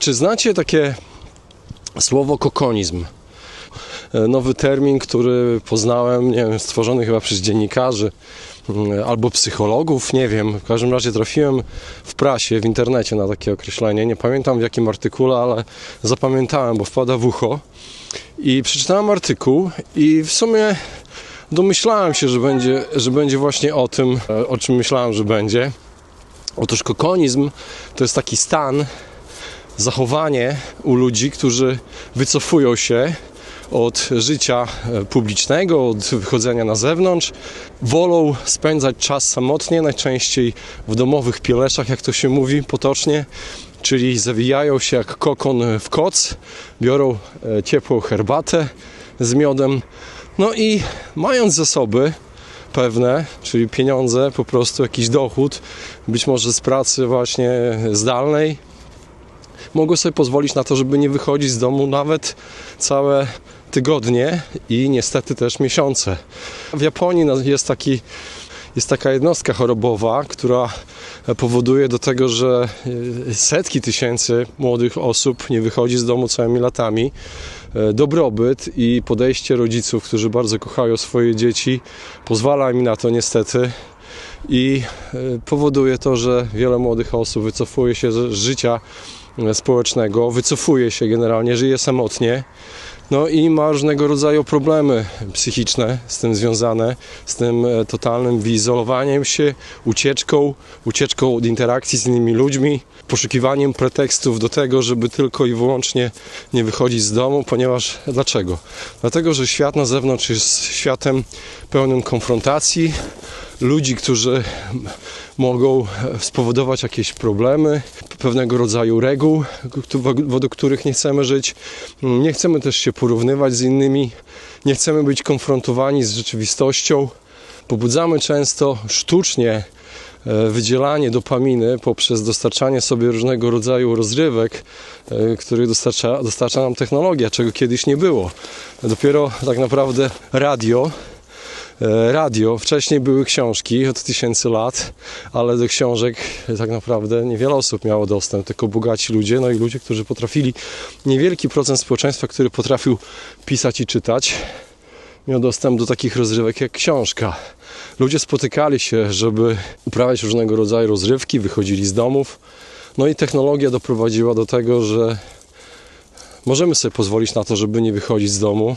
Czy znacie takie słowo kokonizm? E, Nowy termin, który poznałem, nie wiem, stworzony chyba przez dziennikarzy mm, albo psychologów, nie wiem. W każdym razie trafiłem w prasie, w internecie na takie określenie. Nie pamiętam w jakim artykule, ale zapamiętałem, bo wpada w ucho. I przeczytałem artykuł i w sumie domyślałem się, że będzie, że będzie właśnie o tym, e, o czym myślałem, że będzie. Otóż kokonizm to jest taki stan, zachowanie u ludzi, którzy wycofują się od życia e, publicznego, od wychodzenia na zewnątrz. Wolą spędzać czas samotnie, najczęściej w domowych pieleszach, jak to się mówi potocznie, czyli zawijają się jak kokon w koc, biorą e, ciepłą herbatę z miodem. No i mając zasoby pewne, czyli pieniądze, po prostu jakiś dochód, być może z pracy właśnie zdalnej, mogą sobie pozwolić na to, żeby nie wychodzić z domu nawet całe tygodnie i niestety też miesiące. W Japonii no, jest taki jest taka jednostka chorobowa, która powoduje do tego, że e, setki tysięcy młodych osób nie wychodzi z domu całymi latami. E, Dobrobyt i podejście rodziców, którzy bardzo kochają swoje dzieci, pozwala im na to niestety i e, powoduje to, że wiele młodych osób wycofuje się z życia społecznego, wycofuje się generalnie, żyje samotnie. No i ma różnego rodzaju problemy psychiczne z tym związane, z tym e, totalnym wyizolowaniem się, ucieczką, ucieczką od interakcji z innymi ludźmi, poszukiwaniem pretekstów do tego, żeby tylko i wyłącznie nie wychodzić z domu, ponieważ dlaczego? Dlatego, że świat na zewnątrz jest światem pełnym konfrontacji, ludzi, którzy mogą spowodować jakieś problemy, pewnego rodzaju reguł, według których nie chcemy żyć. Nie chcemy też się porównywać z innymi, nie chcemy być konfrontowani z rzeczywistością. Pobudzamy często sztucznie e, wydzielanie dopaminy poprzez dostarczanie sobie różnego rodzaju rozrywek, e, których dostarcza, dostarcza nam technologia, czego kiedyś nie było. Dopiero tak naprawdę radio radio. Wcześniej były książki od tysięcy lat, ale do książek tak naprawdę niewiele osób miało dostęp, tylko bogaci ludzie, no i ludzie, którzy potrafili, niewielki procent społeczeństwa, który potrafił pisać i czytać, miał dostęp do takich rozrywek jak książka. Ludzie spotykali się, żeby uprawiać różnego rodzaju rozrywki, wychodzili z domów. No i technologia doprowadziła do tego, że możemy sobie pozwolić na to, żeby nie wychodzić z domu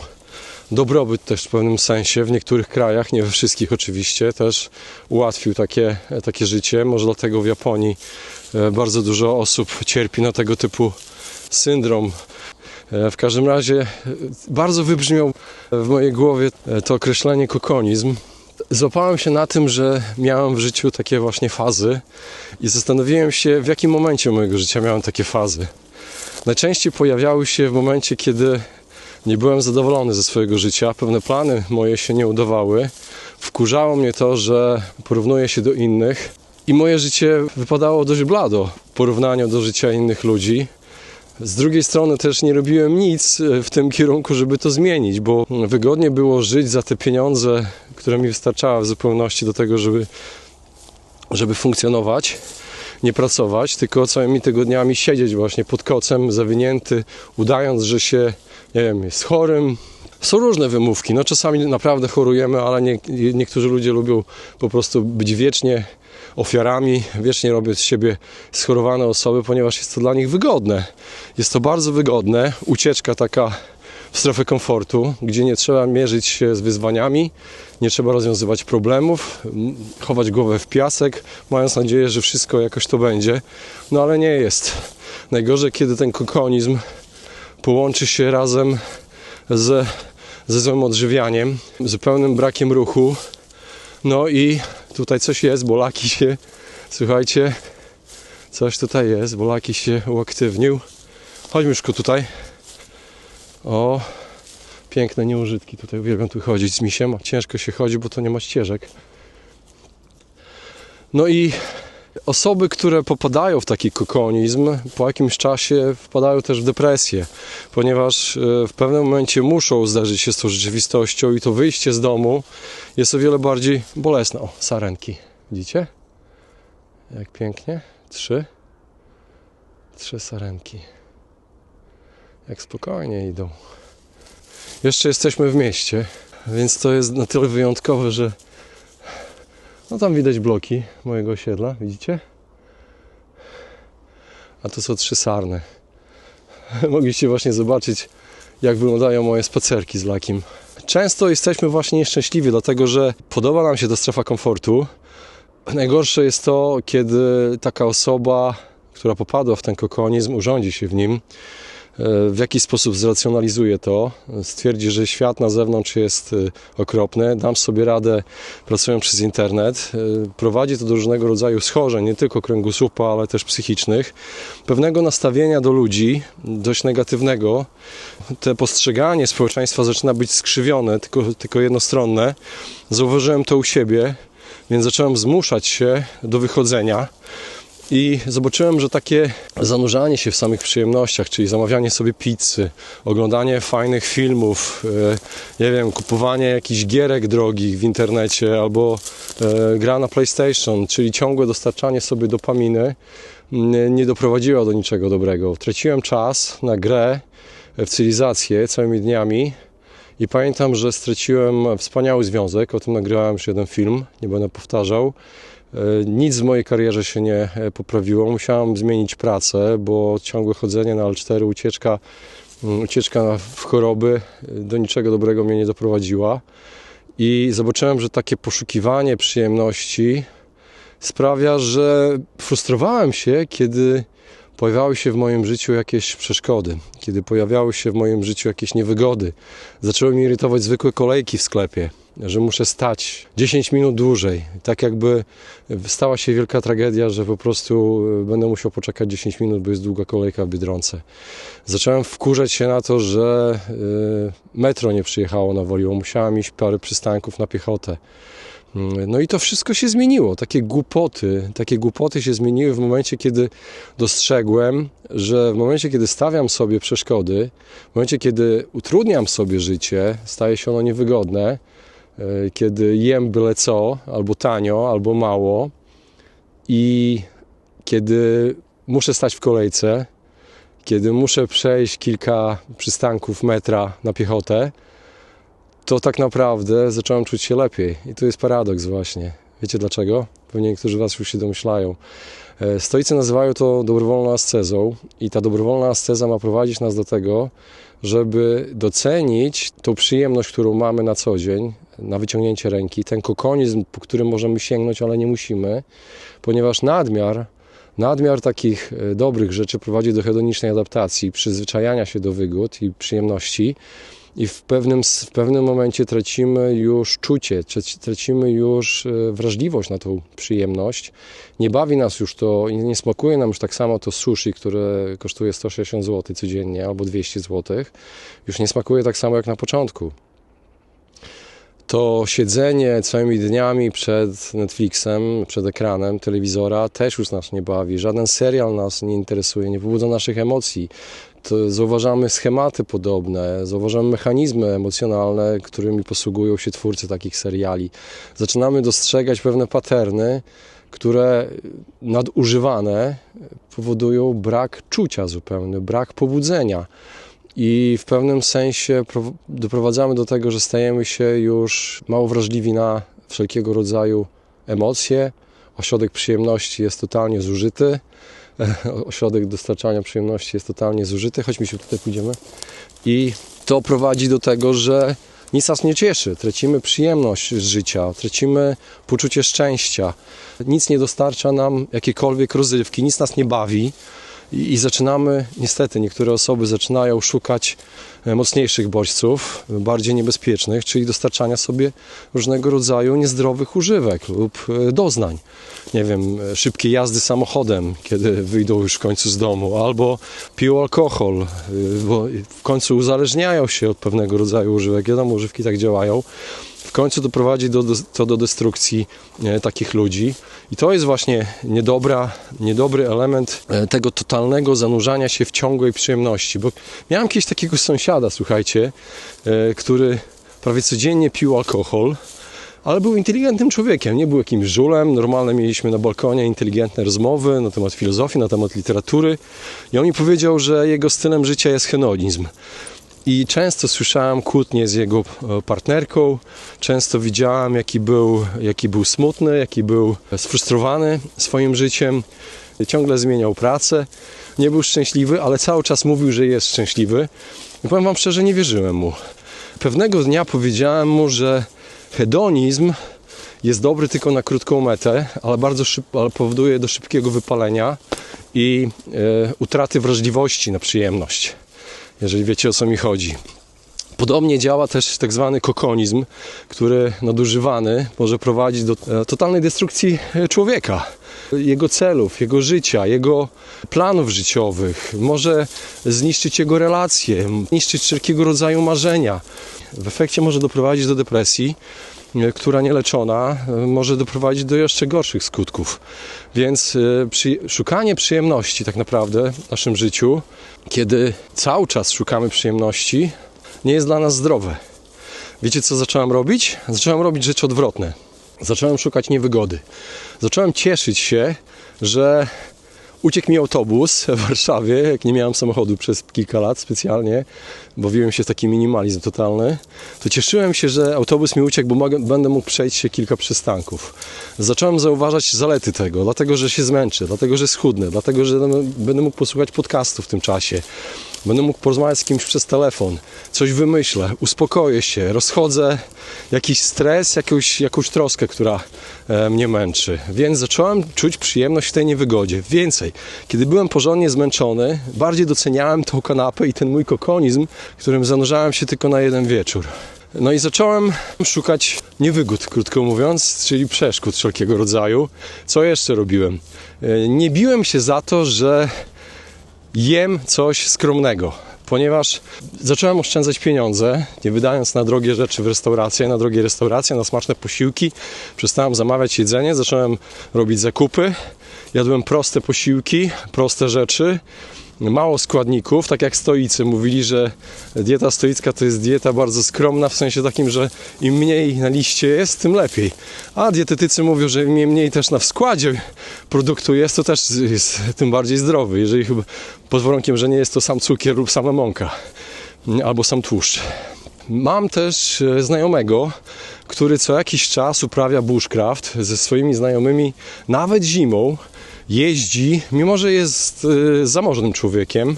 dobrobyt też w pewnym sensie w niektórych krajach, nie we wszystkich oczywiście, też ułatwił takie, takie życie. Może dlatego w Japonii e, bardzo dużo osób cierpi na tego typu syndrom. E, W każdym razie e, bardzo wybrzmiał w mojej głowie to określenie kokonizm. Złapałem się na tym, że miałem w życiu takie właśnie fazy i zastanowiłem się, w jakim momencie mojego życia miałem takie fazy. Najczęściej pojawiały się w momencie, kiedy nie byłem zadowolony ze swojego życia, pewne plany moje się nie udawały. Wkurzało mnie to, że porównuję się do innych i moje życie wypadało dość blado w porównaniu do życia innych ludzi. Z drugiej strony też nie robiłem nic w tym kierunku, żeby to zmienić, bo wygodnie było żyć za te pieniądze, które mi wystarczały w zupełności do tego, żeby, żeby funkcjonować, nie pracować, tylko całymi tygodniami siedzieć właśnie pod kocem, zawinięty, udając, że się nie wiem, jest chorym. Są różne wymówki. No czasami naprawdę chorujemy, ale nie, niektórzy ludzie lubią po prostu być wiecznie ofiarami, wiecznie robią z siebie schorowane osoby, ponieważ jest to dla nich wygodne. Jest to bardzo wygodne, ucieczka taka w strefę komfortu, gdzie nie trzeba mierzyć się z wyzwaniami, nie trzeba rozwiązywać problemów, chować głowę w piasek, mając nadzieję, że wszystko jakoś to będzie. No ale nie jest. Najgorzej, kiedy ten kokonizm połączy się razem z, ze złym odżywianiem, zupełnym brakiem ruchu. No i tutaj coś jest, bo laki się, słuchajcie, coś tutaj jest, bo laki się uaktywnił. Chodźmy już tutaj. O, piękne nieużytki. Tutaj uwielbiam tu chodzić z misiem. Ciężko się chodzi, bo to nie ma ścieżek. No i Osoby, które popadają w taki kokonizm, po jakimś czasie wpadają też w depresję, ponieważ e, w pewnym momencie muszą zderzyć się z tą rzeczywistością i to wyjście z domu jest o wiele bardziej bolesne. O, sarenki, widzicie? Jak pięknie. Trzy. Trzy sarenki. Jak spokojnie idą. Jeszcze jesteśmy w mieście, więc to jest na tyle wyjątkowe, że no tam widać bloki mojego osiedla, widzicie? A to są trzy sarny. Mogliście właśnie zobaczyć, jak wyglądają moje spacerki z lakiem. Często jesteśmy właśnie nieszczęśliwi, dlatego że podoba nam się ta strefa komfortu. Najgorsze jest to, kiedy taka osoba, która popadła w ten kokonizm, urządzi się w nim, w jakiś sposób zracjonalizuje to, stwierdzi, że świat na zewnątrz jest e, okropny, dam sobie radę pracując przez internet, e, prowadzi to do różnego rodzaju schorzeń, nie tylko kręgosłupa, ale też psychicznych, pewnego nastawienia do ludzi, dość negatywnego. Te postrzeganie społeczeństwa zaczyna być skrzywione, tylko, tylko jednostronne. Zauważyłem to u siebie, więc zacząłem zmuszać się do wychodzenia. I zobaczyłem, że takie zanurzanie się w samych przyjemnościach, czyli zamawianie sobie pizzy, oglądanie fajnych filmów, e, nie wiem, kupowanie jakichś gierek drogich w internecie albo e, gra na PlayStation, czyli ciągłe dostarczanie sobie dopaminy, nie doprowadziło do niczego dobrego. Traciłem czas na grę w cywilizację całymi dniami i pamiętam, że straciłem wspaniały związek, o tym nagrałem już jeden film, nie będę powtarzał. E, Nic w mojej karierze się nie e, poprawiło. Musiałem zmienić pracę, bo ciągłe chodzenie na L4, ucieczka, mm, ucieczka w choroby e, do niczego dobrego mnie nie doprowadziła. I zobaczyłem, że takie poszukiwanie przyjemności sprawia, że frustrowałem się, kiedy pojawiały się w moim życiu jakieś przeszkody, kiedy pojawiały się w moim życiu jakieś niewygody. Zaczęły mnie irytować zwykłe kolejki w sklepie, że muszę stać 10 minut dłużej. Tak jakby stała się wielka tragedia, że po prostu e, będę musiał poczekać 10 minut, bo jest długa kolejka w Biedronce. Zacząłem wkurzać się na to, że e, metro nie przyjechało na Woliło. Musiałem iść parę przystanków na piechotę. Mm, No i to wszystko się zmieniło. Takie głupoty, takie głupoty się zmieniły w momencie, kiedy dostrzegłem, że w momencie, kiedy stawiam sobie przeszkody, w momencie, kiedy utrudniam sobie życie, staje się ono niewygodne, e, kiedy jem byle co, albo tanio, albo mało i kiedy muszę stać w kolejce, kiedy muszę przejść kilka przystanków metra na piechotę, to tak naprawdę zacząłem czuć się lepiej. I to jest paradoks właśnie. Wiecie dlaczego? Pewnie niektórzy z Was już się domyślają. E, Stoicy nazywają to dobrowolną ascezą i ta dobrowolna asceza ma prowadzić nas do tego, żeby docenić tą przyjemność, którą mamy na co dzień, na wyciągnięcie ręki, ten kokonizm, po którym możemy sięgnąć, ale nie musimy, ponieważ nadmiar Nadmiar takich e, dobrych rzeczy prowadzi do hedonicznej adaptacji, przyzwyczajania się do wygód i przyjemności i w pewnym, w pewnym momencie tracimy już czucie, traci- tracimy już e, wrażliwość na tą przyjemność. Nie bawi nas już to, nie smakuje nam już tak samo to sushi, które kosztuje 160 zł codziennie albo 200 zł. Już nie smakuje tak samo jak na początku. To siedzenie całymi dniami przed Netflixem, przed ekranem telewizora też już nas nie bawi. Żaden serial nas nie interesuje, nie pobudza naszych emocji zauważamy schematy podobne, zauważamy mechanizmy emocjonalne, którymi posługują się twórcy takich seriali. Zaczynamy dostrzegać pewne paterny, które nadużywane powodują brak czucia zupełny, brak pobudzenia. I w pewnym sensie pro- doprowadzamy do tego, że stajemy się już mało wrażliwi na wszelkiego rodzaju emocje. Ośrodek przyjemności jest totalnie zużyty ośrodek dostarczania przyjemności jest totalnie zużyty, choć mi się tutaj pójdziemy. I to prowadzi do tego, że nic nas nie cieszy. Tracimy przyjemność z życia, tracimy poczucie szczęścia. Nic nie dostarcza nam jakiejkolwiek rozrywki, nic nas nie bawi. I, zaczynamy, niestety, niektóre osoby zaczynają szukać e, mocniejszych bodźców, bardziej niebezpiecznych, czyli dostarczania sobie różnego rodzaju niezdrowych używek lub e, doznań. Nie wiem, e, szybkie jazdy samochodem, kiedy wyjdą już w końcu z domu, albo piją alkohol, bo w końcu uzależniają się od pewnego rodzaju używek. Wiadomo, używki tak działają. W końcu doprowadzi do, to do destrukcji e, takich ludzi. I to jest właśnie niedobra, niedobry element e, tego totalnego zanurzania się w ciągłej przyjemności. Bo miałem kiedyś takiego sąsiada, słuchajcie, e, który prawie codziennie pił alkohol, ale był inteligentnym człowiekiem, nie był jakimś żulem. Normalnie mieliśmy na balkonie inteligentne rozmowy na temat filozofii, na temat literatury. I on mi powiedział, że jego stylem życia jest hedonizm. I często słyszałem kłótnie z jego e, partnerką, często widziałem, jaki był, jaki był smutny, jaki był sfrustrowany swoim życiem. Ciągle zmieniał pracę, nie był szczęśliwy, ale cały czas mówił, że jest szczęśliwy. I powiem Wam szczerze, nie wierzyłem mu. Pewnego dnia powiedziałem mu, że hedonizm jest dobry tylko na krótką metę, ale bardzo szybko, ale powoduje do szybkiego wypalenia i e, utraty wrażliwości na przyjemność jeżeli wiecie o co mi chodzi. Podobnie działa też tak zwany kokonizm, który nadużywany może prowadzić do e, totalnej destrukcji e, człowieka, jego celów, jego życia, jego planów życiowych, może zniszczyć jego relacje, zniszczyć wszelkiego rodzaju marzenia. W efekcie może doprowadzić do depresji, która nieleczona może doprowadzić do jeszcze gorszych skutków. Więc przy, szukanie przyjemności tak naprawdę w naszym życiu kiedy cały czas szukamy przyjemności, nie jest dla nas zdrowe. Wiecie, co zacząłem robić? Zacząłem robić rzeczy odwrotne. Zacząłem szukać niewygody. Zacząłem cieszyć się, że uciekł mi autobus w Warszawie, jak nie miałem samochodu przez kilka lat specjalnie, bawiłem się w taki minimalizm totalny, to cieszyłem się, że autobus mi uciekł, bo mogę, będę mógł przejść się kilka przystanków. Zacząłem zauważać zalety tego, dlatego, że się zmęczę, dlatego, że schudnę, dlatego, że będę mógł posłuchać podcastu w tym czasie. Będę mógł porozmawiać z kimś przez telefon, coś wymyślę, uspokoję się, rozchodzę jakiś stres, jakąś, jakąś troskę, która e, mnie męczy. Więc zacząłem czuć przyjemność w tej niewygodzie. Więcej, kiedy byłem porządnie zmęczony, bardziej doceniałem tą kanapę i ten mój kokonizm, którym zanurzałem się tylko na jeden wieczór. No i zacząłem szukać niewygód, krótko mówiąc, czyli przeszkód wszelkiego rodzaju. Co jeszcze robiłem? E, nie biłem się za to, że jem coś skromnego, ponieważ zacząłem oszczędzać pieniądze, nie wydając na drogie rzeczy w restauracjach, na drogie restauracje, na smaczne posiłki. Przestałem zamawiać jedzenie, zacząłem robić zakupy. Jadłem proste posiłki, proste rzeczy mało składników, tak jak stoicy mówili, że dieta stoicka to jest dieta bardzo skromna, w sensie takim, że im mniej na liście jest, tym lepiej. A dietetycy mówią, że im mniej też na składzie produktu jest, to też jest tym bardziej zdrowy, jeżeli chyba pod warunkiem, że nie jest to sam cukier lub sama mąka, albo sam tłuszcz. Mam też e, znajomego, który co jakiś czas uprawia bushcraft ze swoimi znajomymi, nawet zimą, jeździ, mimo że jest y, zamożnym człowiekiem,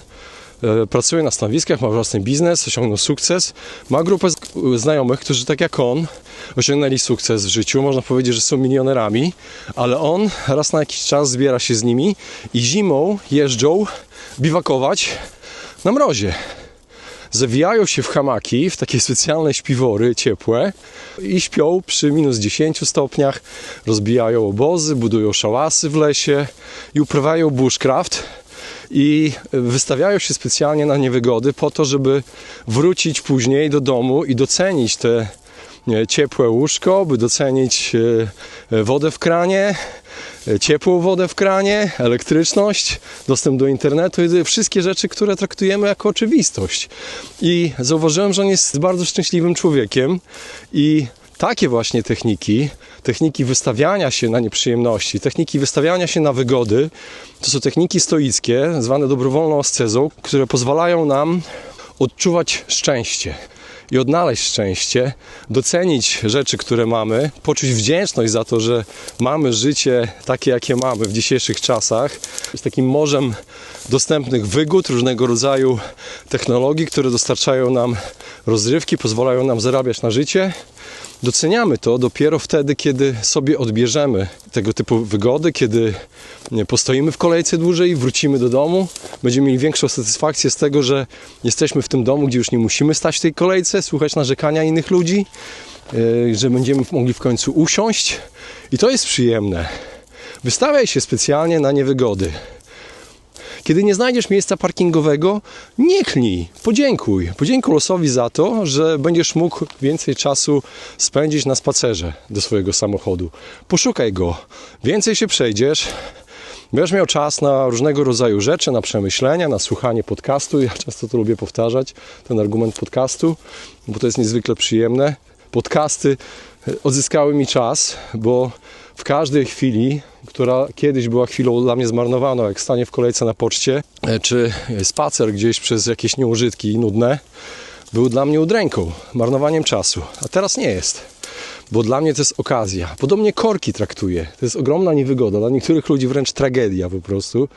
y, pracuje na stanowiskach, ma własny biznes, osiągnął sukces, ma grupę znajomych, którzy tak jak on osiągnęli sukces w życiu, można powiedzieć, że są milionerami, ale on raz na jakiś czas zbiera się z nimi i zimą jeżdżą biwakować na mrozie zawijają się w hamaki, w takie specjalne śpiwory ciepłe i śpią przy minus 10 stopniach, rozbijają obozy, budują szałasy w lesie i uprawiają bushcraft. I wystawiają się specjalnie na niewygody po to, żeby wrócić później do domu i docenić te ciepłe łóżko, by docenić e, wodę w kranie, e, ciepłą wodę w kranie, elektryczność, dostęp do internetu i wszystkie rzeczy, które traktujemy jako oczywistość. I zauważyłem, że on jest bardzo szczęśliwym człowiekiem i takie właśnie techniki, techniki wystawiania się na nieprzyjemności, techniki wystawiania się na wygody, to są techniki stoickie, zwane dobrowolną ascezą, które pozwalają nam odczuwać szczęście i odnaleźć szczęście, docenić rzeczy, które mamy, poczuć wdzięczność za to, że mamy życie takie, jakie mamy w dzisiejszych czasach, z takim morzem dostępnych wygód, różnego rodzaju technologii, które dostarczają nam rozrywki, pozwalają nam zarabiać na życie. Doceniamy to dopiero wtedy, kiedy sobie odbierzemy tego typu wygody, kiedy postoimy w kolejce dłużej, wrócimy do domu, będziemy mieli większą satysfakcję z tego, że jesteśmy w tym domu, gdzie już nie musimy stać w tej kolejce, słuchać narzekania innych ludzi, e, że będziemy mogli w końcu usiąść i to jest przyjemne. Wystawiaj się specjalnie na niewygody. Kiedy nie znajdziesz miejsca parkingowego, nie klnij, podziękuj. Podziękuj losowi za to, że będziesz mógł więcej czasu spędzić na spacerze do swojego samochodu. Poszukaj go, więcej się przejdziesz, Będziesz miał czas na różnego rodzaju rzeczy, na przemyślenia, na słuchanie podcastu. Ja często to lubię powtarzać, ten argument podcastu, bo to jest niezwykle przyjemne. Podcasty odzyskały mi czas, bo w każdej chwili, która kiedyś była chwilą dla mnie zmarnowaną, jak stanie w kolejce na poczcie, e, czy spacer gdzieś przez jakieś nieużytki nudne, był dla mnie udręką, marnowaniem czasu. A teraz nie jest bo dla mnie to jest okazja. Podobnie korki traktuję. To jest ogromna niewygoda, dla niektórych ludzi wręcz tragedia po prostu,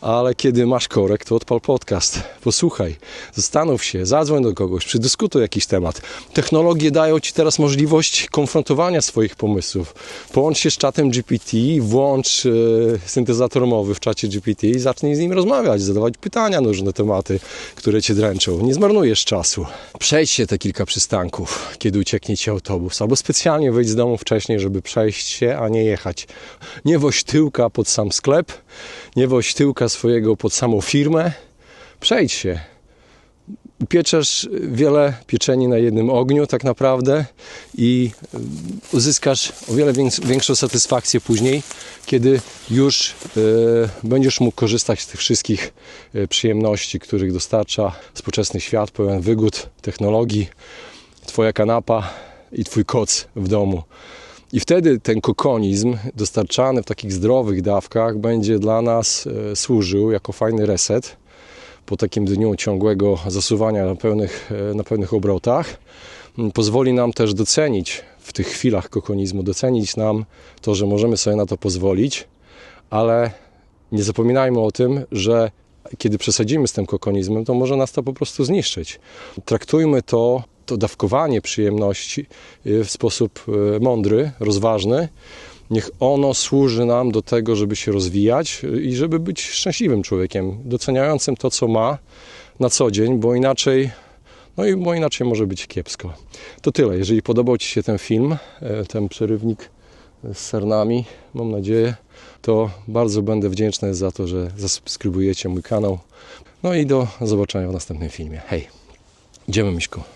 ale kiedy masz korek, to odpal podcast, posłuchaj, zastanów się, zadzwoń do kogoś, przedyskutuj jakiś temat. Technologie dają Ci teraz możliwość konfrontowania swoich pomysłów. Połącz się z czatem GPT, włącz e, syntezator mowy w czacie GPT i zacznij z nim rozmawiać, zadawać pytania na różne tematy, które Cię dręczą. Nie zmarnujesz czasu. Przejdź się te kilka przystanków, kiedy ucieknie Ci autobus, albo specjalnie wyjdź z domu wcześniej, żeby przejść się, a nie jechać. Nie woź tyłka pod sam sklep, nie woź tyłka swojego pod samą firmę. Przejdź się. Upieczesz wiele pieczeni na jednym ogniu tak naprawdę i uzyskasz o wiele więks- większą satysfakcję później, kiedy już y, będziesz mógł korzystać z tych wszystkich y, przyjemności, których dostarcza współczesny świat pełen wygód, technologii, twoja kanapa, i twój koc w domu. I wtedy ten kokonizm dostarczany w takich zdrowych dawkach będzie dla nas e, służył jako fajny reset po takim dniu ciągłego zasuwania na pełnych, e, na pełnych obrotach. Mm, Pozwoli nam też docenić w tych chwilach kokonizmu, docenić nam to, że możemy sobie na to pozwolić, ale nie zapominajmy o tym, że kiedy przesadzimy z tym kokonizmem, to może nas to po prostu zniszczyć. Traktujmy to to dawkowanie przyjemności y, w sposób y, mądry, rozważny. Niech ono służy nam do tego, żeby się rozwijać y, i żeby być szczęśliwym człowiekiem, doceniającym to, co ma na co dzień, bo inaczej, no i bo inaczej może być kiepsko. To tyle. Jeżeli podobał Ci się ten film, ten przerywnik z sernami, mam nadzieję, to bardzo będę wdzięczny za to, że zasubskrybujecie mój kanał. No i do zobaczenia w następnym filmie. Hej, idziemy Miśku.